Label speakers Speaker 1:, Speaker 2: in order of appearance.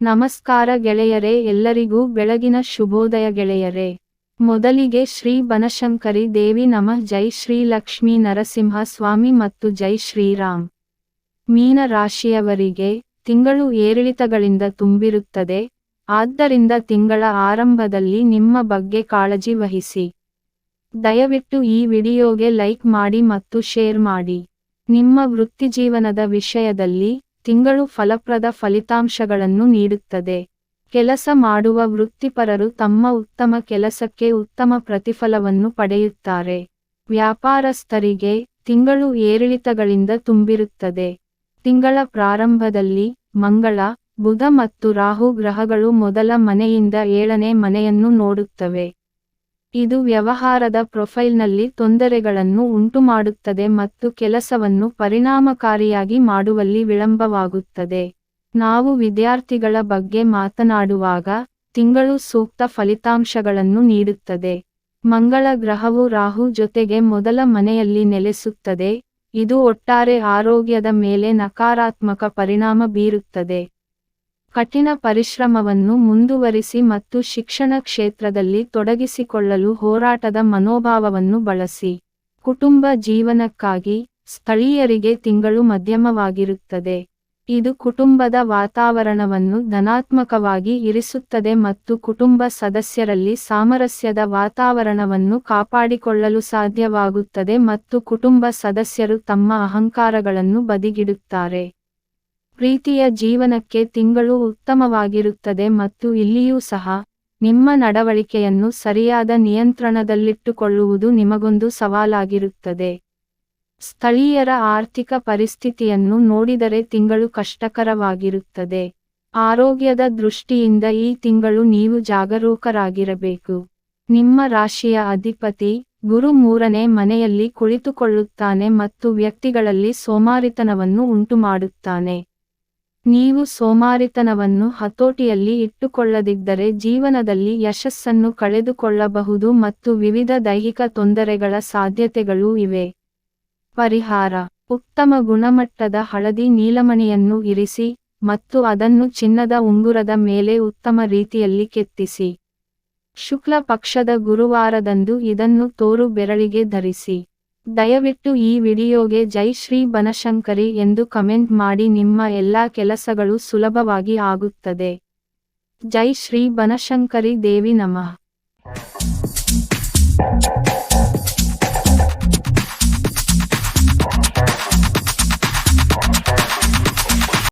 Speaker 1: ನಮಸ್ಕಾರ ಗೆಳೆಯರೇ, ಎಲ್ಲರಿಗೂ ಬೆಳಗಿನ ಶುಭೋದಯ ಗೆಳೆಯರೇ. ಮೊದಲಿಗೆ ಶ್ರೀ ಬನಶಂಕರಿ ದೇವಿ ನಮಃ. ಜೈ ಶ್ರೀ ಲಕ್ಷ್ಮೀ ನರಸಿಂಹ ಸ್ವಾಮಿ ಮತ್ತು ಜೈ ಶ್ರೀರಾಮ್. ಮೀನ ರಾಶಿಯವರಿಗೆ ತಿಂಗಳು ಏರಿಳಿತಗಳಿಂದ ತುಂಬಿರುತ್ತದೆ. ಆದ್ದರಿಂದ ತಿಂಗಳ ಆರಂಭದಲ್ಲಿ ನಿಮ್ಮ ಬಗ್ಗೆ ಕಾಳಜಿ ವಹಿಸಿ. ದಯವಿಟ್ಟು ಈ ವಿಡಿಯೋಗೆ ಲೈಕ್ ಮಾಡಿ ಮತ್ತು ಶೇರ್ ಮಾಡಿ. ನಿಮ್ಮ ವೃತ್ತಿಜೀವನದ ವಿಷಯದಲ್ಲಿ ತಿಂಗಳು ಫಲಪ್ರದ ಫಲಿತಾಂಶಗಳನ್ನು ನೀಡುತ್ತದೆ. ಕೆಲಸ ಮಾಡುವ ವೃತ್ತಿಪರರು ತಮ್ಮ ಉತ್ತಮ ಕೆಲಸಕ್ಕೆ ಉತ್ತಮ ಪ್ರತಿಫಲವನ್ನು ಪಡೆಯುತ್ತಾರೆ. ವ್ಯಾಪಾರಸ್ಥರಿಗೆ ತಿಂಗಳು ಏರಿಳಿತಗಳಿಂದ ತುಂಬಿರುತ್ತದೆ. ತಿಂಗಳ ಪ್ರಾರಂಭದಲ್ಲಿ ಮಂಗಳ, ಬುಧ ಮತ್ತು ರಾಹು ಗ್ರಹಗಳು ಮೊದಲ ಮನೆಯಿಂದ ಏಳನೇ ಮನೆಯನ್ನು ನೋಡುತ್ತವೆ. ಇದು ವ್ಯವಹಾರದ ಪ್ರೊಫೈಲ್ನಲ್ಲಿ ತೊಂದರೆಗಳನ್ನು ಉಂಟುಮಾಡುತ್ತದೆ ಮತ್ತು ಕೆಲಸವನ್ನು ಪರಿಣಾಮಕಾರಿಯಾಗಿ ಮಾಡುವಲ್ಲಿ ವಿಳಂಬವಾಗುತ್ತದೆ. ನಾವು ವಿದ್ಯಾರ್ಥಿಗಳ ಬಗ್ಗೆ ಮಾತನಾಡುವಾಗ ತಿಂಗಳು ಸೂಕ್ತ ಫಲಿತಾಂಶಗಳನ್ನು ನೀಡುತ್ತದೆ. ಮಂಗಳ ಗ್ರಹವು ರಾಹು ಜೊತೆಗೆ ಮೊದಲ ಮನೆಯಲ್ಲಿ ನೆಲೆಸುತ್ತದೆ. ಇದು ಒಟ್ಟಾರೆ ಆರೋಗ್ಯದ ಮೇಲೆ ನಕಾರಾತ್ಮಕ ಪರಿಣಾಮ ಬೀರುತ್ತದೆ. ಕಠಿಣ ಪರಿಶ್ರಮವನ್ನು ಮುಂದುವರಿಸಿ ಮತ್ತು ಶಿಕ್ಷಣ ಕ್ಷೇತ್ರದಲ್ಲಿ ತೊಡಗಿಸಿಕೊಳ್ಳಲು ಹೋರಾಟದ ಮನೋಭಾವವನ್ನು ಬಳಸಿ. ಕುಟುಂಬ ಜೀವನಕ್ಕಾಗಿ ಸ್ಥಳೀಯರಿಗೆ ತಿಂಗಳು ಮಧ್ಯಮವಾಗಿರುತ್ತದೆ. ಇದು ಕುಟುಂಬದ ವಾತಾವರಣವನ್ನು ಧನಾತ್ಮಕವಾಗಿ ಇರಿಸುತ್ತದೆ ಮತ್ತು ಕುಟುಂಬ ಸದಸ್ಯರಲ್ಲಿ ಸಾಮರಸ್ಯದ ವಾತಾವರಣವನ್ನು ಕಾಪಾಡಿಕೊಳ್ಳಲು ಸಾಧ್ಯವಾಗುತ್ತದೆ ಮತ್ತು ಕುಟುಂಬ ಸದಸ್ಯರು ತಮ್ಮ ಅಹಂಕಾರಗಳನ್ನು ಬದಿಗಿಡುತ್ತಾರೆ. ಪ್ರೀತಿಯ ಜೀವನಕ್ಕೆ ತಿಂಗಳು ಉತ್ತಮವಾಗಿರುತ್ತದೆ ಮತ್ತು ಇಲ್ಲಿಯೂ ಸಹ, ನಿಮ್ಮ ನಡವಳಿಕೆಯನ್ನು ಸರಿಯಾದ ನಿಯಂತ್ರಣದಲ್ಲಿಟ್ಟುಕೊಳ್ಳುವುದು ನಿಮಗೊಂದು ಸವಾಲಾಗಿರುತ್ತದೆ. ಸ್ಥಳೀಯರ ಆರ್ಥಿಕ ಪರಿಸ್ಥಿತಿಯನ್ನು ನೋಡಿದರೆ ತಿಂಗಳು ಕಷ್ಟಕರವಾಗಿರುತ್ತದೆ. ಆರೋಗ್ಯದ ದೃಷ್ಟಿಯಿಂದ ಈ ತಿಂಗಳು ನೀವು ಜಾಗರೂಕರಾಗಿರಬೇಕು. ನಿಮ್ಮ ರಾಶಿಯ ಅಧಿಪತಿ, ಗುರು ಮೂರನೇ ಮನೆಯಲ್ಲಿ ಕುಳಿತುಕೊಳ್ಳುತ್ತಾನೆ ಮತ್ತು ವ್ಯಕ್ತಿಗಳಲ್ಲಿ ಸೋಮಾರಿತನವನ್ನು ಉಂಟುಮಾಡುತ್ತಾನೆ. ನೀವು ಸೋಮಾರಿತನವನ್ನು ಹತೋಟಿಯಲ್ಲಿ ಇಟ್ಟುಕೊಳ್ಳದಿದ್ದರೆ ಜೀವನದಲ್ಲಿ ಯಶಸ್ಸನ್ನು ಕಳೆದುಕೊಳ್ಳಬಹುದು ಮತ್ತು ವಿವಿಧ ದೈಹಿಕ ತೊಂದರೆಗಳ ಸಾಧ್ಯತೆಗಳೂ ಇವೆ. ಪರಿಹಾರ. ಉತ್ತಮ ಗುಣಮಟ್ಟದ ಹಳದಿ ನೀಲಮಣಿಯನ್ನು ಇರಿಸಿ ಮತ್ತು ಅದನ್ನು ಚಿನ್ನದ ಉಂಗುರದ ಮೇಲೆ ಉತ್ತಮ ರೀತಿಯಲ್ಲಿ ಕೆತ್ತಿಸಿ. ಶುಕ್ಲ ಪಕ್ಷದ ಗುರುವಾರದಂದು ಇದನ್ನು ತೋರು ಬೆರಳಿಗೆ ಧರಿಸಿ. ದಯವಿಟ್ಟು ಈ ವಿಡಿಯೋಗೆ ಜೈ ಶ್ರೀ ಬನಶಂಕರಿ ಎಂದು ಕಮೆಂಟ್ ಮಾಡಿ ನಿಮ್ಮ ಎಲ್ಲಾ ಕೆಲಸಗಳು ಸುಲಭವಾಗಿ ಆಗುತ್ತದೆ. ಜೈ ಶ್ರೀ ಬನಶಂಕರಿ ದೇವಿ ನಮಃ.